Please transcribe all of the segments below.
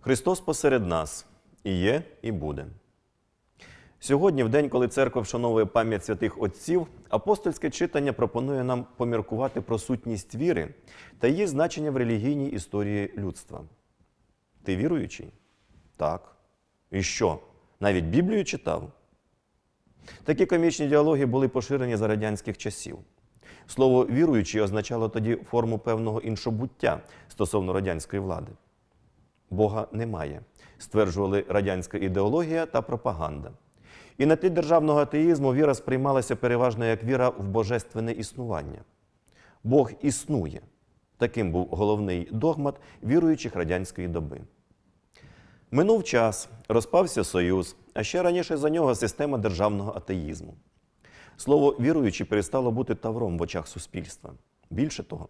Христос посеред нас і є, і буде. Сьогодні, в день, коли церква вшановує пам'ять святих отців, апостольське читання пропонує нам поміркувати про сутність віри та її значення в релігійній історії людства. Ти віруючий? Так. І що? Навіть Біблію читав? Такі комічні діалоги були поширені за радянських часів. Слово віруючий означало тоді форму певного іншобуття стосовно радянської влади. Бога немає, стверджували радянська ідеологія та пропаганда. І на тлі державного атеїзму віра сприймалася переважно як віра в божественне існування. Бог існує. Таким був головний догмат віруючих радянської доби. Минув час, розпався Союз, а ще раніше за нього система державного атеїзму. Слово віруючий перестало бути тавром в очах суспільства. Більше того,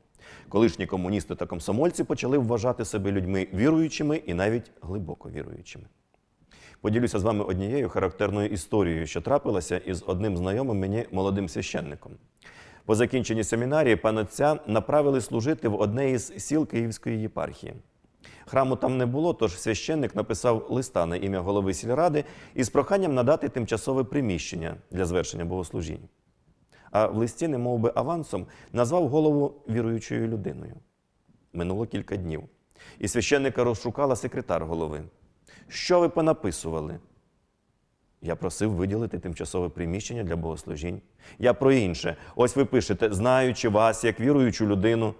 колишні комуністи та комсомольці почали вважати себе людьми віруючими і навіть глибоко віруючими. Поділюся з вами однією характерною історією, що трапилася із одним знайомим мені молодим священником. По закінченні семінарії пан отця направили служити в одне із сіл Київської єпархії. Храму там не було, тож священник написав листа на ім'я голови сільради із проханням надати тимчасове приміщення для звершення богослужінь. А в листі, не мов би авансом, назвав голову віруючою людиною. Минуло кілька днів. І священника розшукала секретар голови. Що ви понаписували? Я просив виділити тимчасове приміщення для богослужінь. Я про інше. Ось ви пишете, знаючи вас як віруючу людину.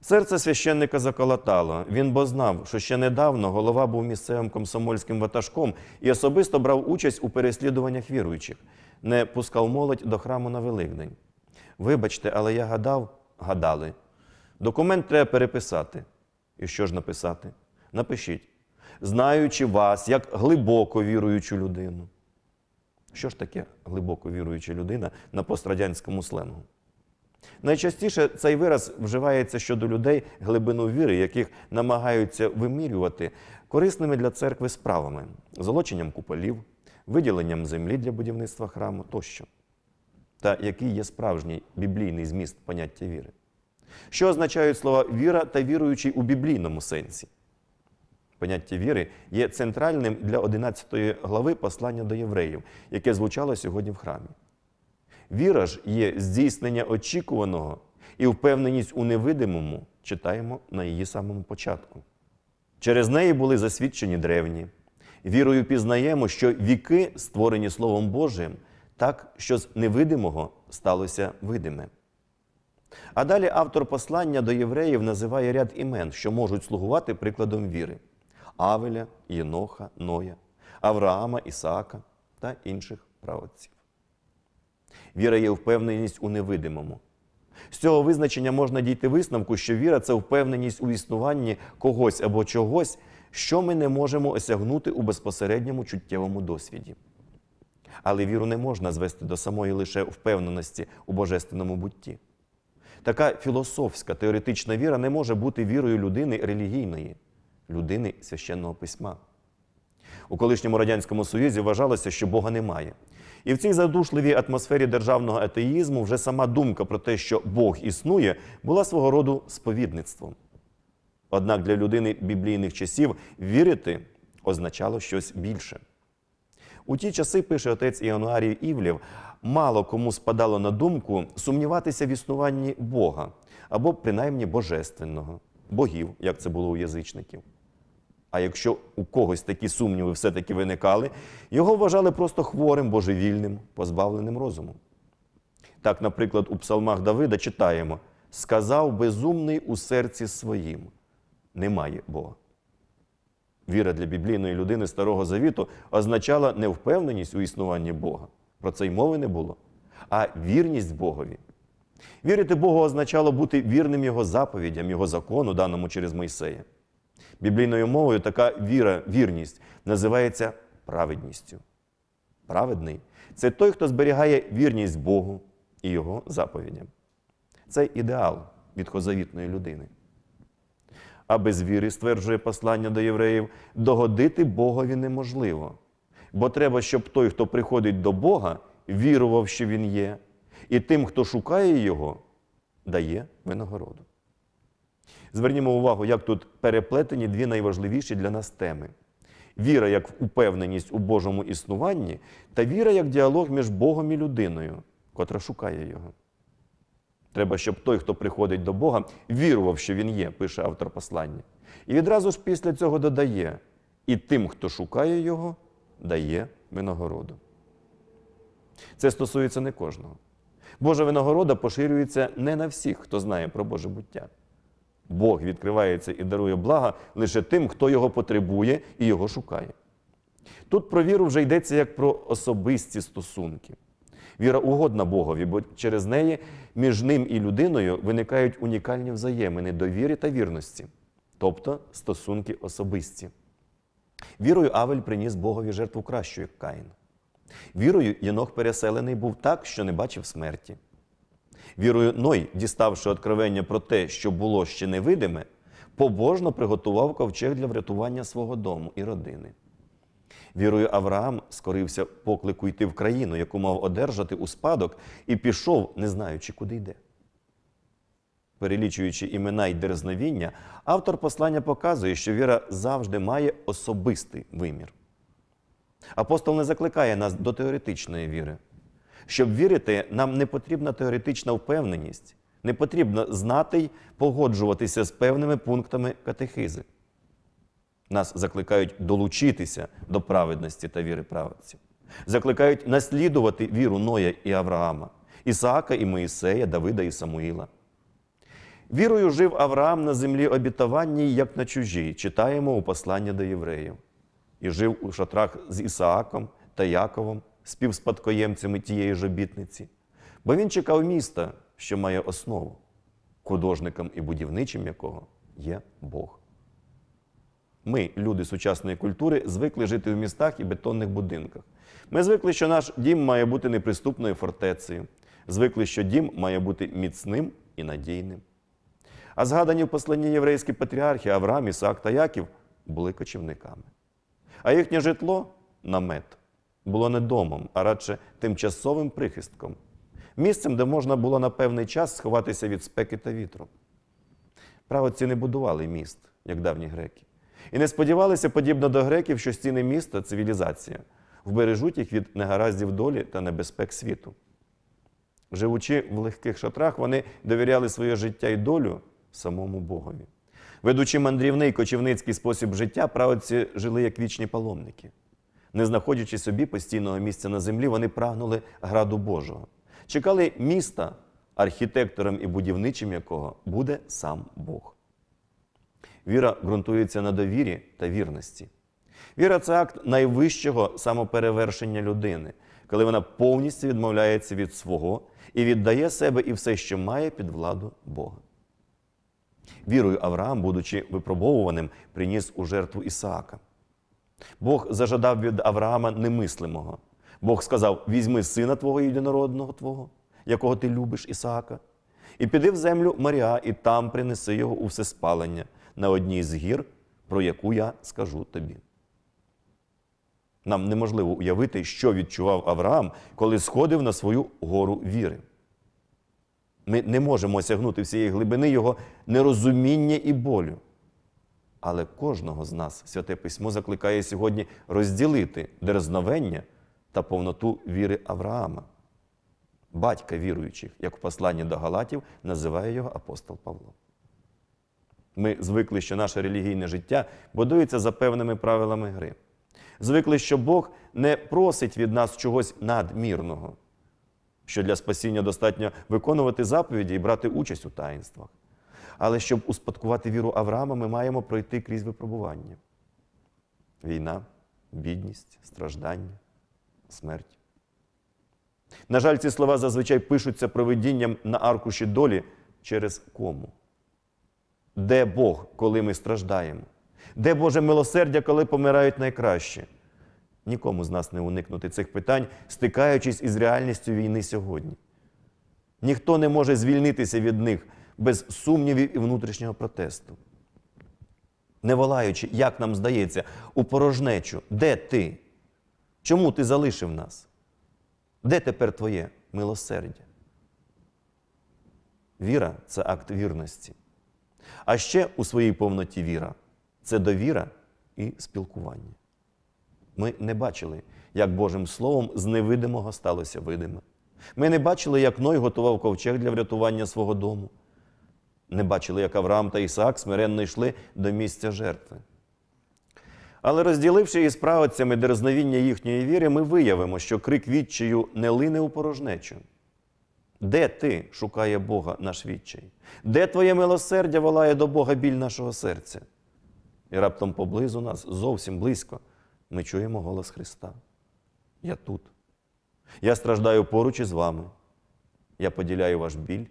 Серце священника заколотало. Він бо знав, що ще недавно голова був місцевим комсомольським ватажком і особисто брав участь у переслідуваннях віруючих, не пускав молодь до храму на Великдень. Вибачте, але я гадав, гадали. Документ треба переписати. І що ж написати? Напишіть, знаючи вас як глибоко віруючу людину. Що ж таке глибоко віруюча людина на пострадянському сленгу? Найчастіше цей вираз вживається щодо людей глибину віри, яких намагаються вимірювати корисними для церкви справами, золоченням куполів, виділенням землі для будівництва храму тощо. Та який є справжній біблійний зміст поняття віри? Що означають слова віра та віруючий у біблійному сенсі? Поняття віри є центральним для 11 глави послання до євреїв, яке звучало сьогодні в храмі. Віра ж є здійснення очікуваного і впевненість у невидимому, читаємо на її самому початку. Через неї були засвідчені древні. Вірою пізнаємо, що віки, створені Словом Божим, так, що з невидимого сталося видиме. А далі автор послання до євреїв називає ряд імен, що можуть слугувати прикладом віри: Авеля, Єноха, Ноя, Авраама, Ісаака та інших праотців. Віра є впевненість у невидимому. З цього визначення можна дійти висновку, що віра це впевненість у існуванні когось або чогось, що ми не можемо осягнути у безпосередньому чуттєвому досвіді. Але віру не можна звести до самої лише впевненості у божественному бутті. Така філософська теоретична віра не може бути вірою людини релігійної, людини священного письма. У колишньому Радянському Союзі вважалося, що Бога немає. І в цій задушливій атмосфері державного атеїзму вже сама думка про те, що Бог існує, була свого роду сповідництвом. Однак для людини біблійних часів вірити означало щось більше. У ті часи, пише отець Іонуарій Івлів, мало кому спадало на думку сумніватися в існуванні Бога або принаймні божественного, богів, як це було у язичників. А якщо у когось такі сумніви все-таки виникали, його вважали просто хворим, божевільним, позбавленим розуму. Так, наприклад, у псалмах Давида читаємо: сказав безумний у серці своїм: немає Бога. Віра для біблійної людини Старого Завіту означала не впевненість у існуванні Бога. Про це й мови не було, а вірність Богові. Вірити Богу означало бути вірним Його заповідям, Його закону, даному через Мойсея. Біблійною мовою така віра, вірність називається праведністю. Праведний це той, хто зберігає вірність Богу і Його заповідям. Це ідеал відхозавітної людини. А без віри, стверджує послання до євреїв, догодити Богові неможливо. Бо треба, щоб той, хто приходить до Бога, вірував, що Він є, і тим, хто шукає Його, дає винагороду. Звернімо увагу, як тут переплетені дві найважливіші для нас теми: віра як упевненість у Божому існуванні, та віра як діалог між Богом і людиною, котра шукає його. Треба, щоб той, хто приходить до Бога, вірував, що він є, пише автор послання. І відразу ж після цього додає: і тим, хто шукає його, дає винагороду. Це стосується не кожного. Божа винагорода поширюється не на всіх, хто знає про Боже буття. Бог відкривається і дарує блага лише тим, хто його потребує і його шукає. Тут про віру вже йдеться як про особисті стосунки. Віра угодна Богові, бо через неї між ним і людиною виникають унікальні взаємини довіри та вірності, тобто стосунки особисті. Вірою Авель приніс Богові жертву кращу, як Каїн. Вірою Єнох переселений був так, що не бачив смерті. Вірою Ной, діставши откровення про те, що було ще невидиме, побожно приготував ковчег для врятування свого дому і родини. Вірою Авраам скорився поклику йти в країну, яку мав одержати у спадок, і пішов, не знаючи, куди йде. Перелічуючи імена й дерзновіння, автор послання показує, що віра завжди має особистий вимір. Апостол не закликає нас до теоретичної віри. Щоб вірити, нам не потрібна теоретична впевненість, не потрібно знати й погоджуватися з певними пунктами катехизи. Нас закликають долучитися до праведності та віри праведців. Закликають наслідувати віру Ноя і Авраама, Ісаака і Моїсея, Давида і Самуїла. Вірою жив Авраам на землі обітованній, як на чужій, читаємо у послання до євреїв. І жив у шатрах з Ісааком та Яковом, співспадкоємцями тієї ж обітниці. Бо він чекав міста, що має основу, художником і будівничим якого є Бог. Ми, люди сучасної культури, звикли жити в містах і бетонних будинках. Ми звикли, що наш дім має бути неприступною фортецею. Звикли, що дім має бути міцним і надійним. А згадані в посланні єврейські патріархи Авраам, Ісаак та Яків були кочівниками. А їхнє житло намет було не домом, а радше тимчасовим прихистком, місцем, де можна було на певний час сховатися від спеки та вітру. Правоці не будували міст, як давні греки. І не сподівалися, подібно до греків, що стіни міста цивілізація вбережуть їх від негараздів долі та небезпек світу. Живучи в легких шатрах, вони довіряли своє життя і долю самому Богові. Ведучи мандрівний кочівницький спосіб життя, праведці жили як вічні паломники. Не знаходячи собі постійного місця на землі, вони прагнули граду Божого. Чекали міста, архітектором і будівничим якого буде сам Бог. Віра ґрунтується на довірі та вірності. Віра це акт найвищого самоперевершення людини, коли вона повністю відмовляється від свого і віддає себе і все, що має під владу Бога. Вірою Авраам, будучи випробовуваним, приніс у жертву Ісаака. Бог зажадав від Авраама немислимого. Бог сказав: візьми сина твого єдинородного твого, якого ти любиш, Ісаака, і піди в землю Маріа, і там принеси його у всеспалення на одній з гір, про яку я скажу тобі. Нам неможливо уявити, що відчував Авраам, коли сходив на свою гору віри. Ми не можемо осягнути всієї глибини його нерозуміння і болю. Але кожного з нас Святе Письмо закликає сьогодні розділити дерзновення та повноту віри Авраама, батька віруючих, як в посланні до Галатів називає його апостол Павло. Ми звикли, що наше релігійне життя будується за певними правилами гри. Звикли, що Бог не просить від нас чогось надмірного, що для спасіння достатньо виконувати заповіді і брати участь у таїнствах. Але щоб успадкувати віру Авраама, ми маємо пройти крізь випробування: війна, бідність, страждання, смерть. На жаль, ці слова зазвичай пишуться провидінням на аркуші долі через кому. Де Бог, коли ми страждаємо? Де Боже милосердя, коли помирають найкраще? Нікому з нас не уникнути цих питань, стикаючись із реальністю війни сьогодні. Ніхто не може звільнитися від них без сумнівів і внутрішнього протесту. Не волаючи, як нам здається, у порожнечу, де ти? Чому ти залишив нас? Де тепер твоє милосердя? Віра це акт вірності. А ще у своїй повноті віра це довіра і спілкування. Ми не бачили, як Божим Словом з невидимого сталося видиме. Ми не бачили, як Ной готував ковчег для врятування свого дому. Не бачили, як Авраам та Ісаак смиренно йшли до місця жертви. Але розділивши із праведцями дерзновіння їхньої віри, ми виявимо, що крик відчаю не лине у порожнечу. Де ти шукає Бога наш відчай? Де твоє милосердя волає до Бога біль нашого серця? І раптом поблизу нас, зовсім близько, ми чуємо голос Христа. Я тут. Я страждаю поруч із вами. Я поділяю ваш біль.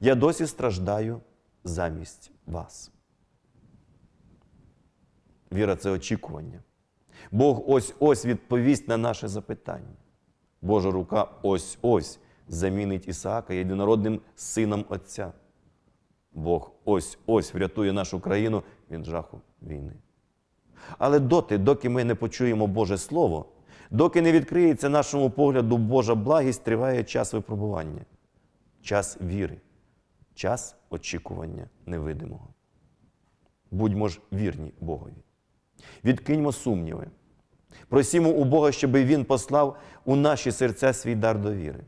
Я досі страждаю замість вас. Віра це очікування. Бог ось ось відповість на наше запитання. Божа рука ось ось замінить Ісаака єдинородним сином Отця. Бог ось ось врятує нашу країну від жаху війни. Але доти, доки ми не почуємо Боже Слово, доки не відкриється нашому погляду Божа благість, триває час випробування, час віри, час очікування невидимого. Будьмо ж вірні Богові. Відкиньмо сумніви. Просімо у Бога, щоб Він послав у наші серця свій дар довіри.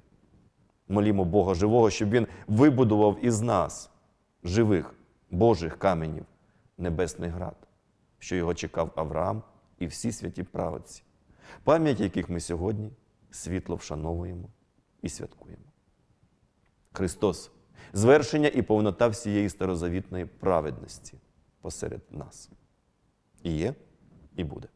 Молімо Бога живого, щоб Він вибудував із нас, живих Божих каменів, небесний град, що його чекав Авраам і всі святі праведці, пам'ять яких ми сьогодні світло вшановуємо і святкуємо. Христос звершення і повнота всієї старозавітної праведності посеред нас. І є, і буде.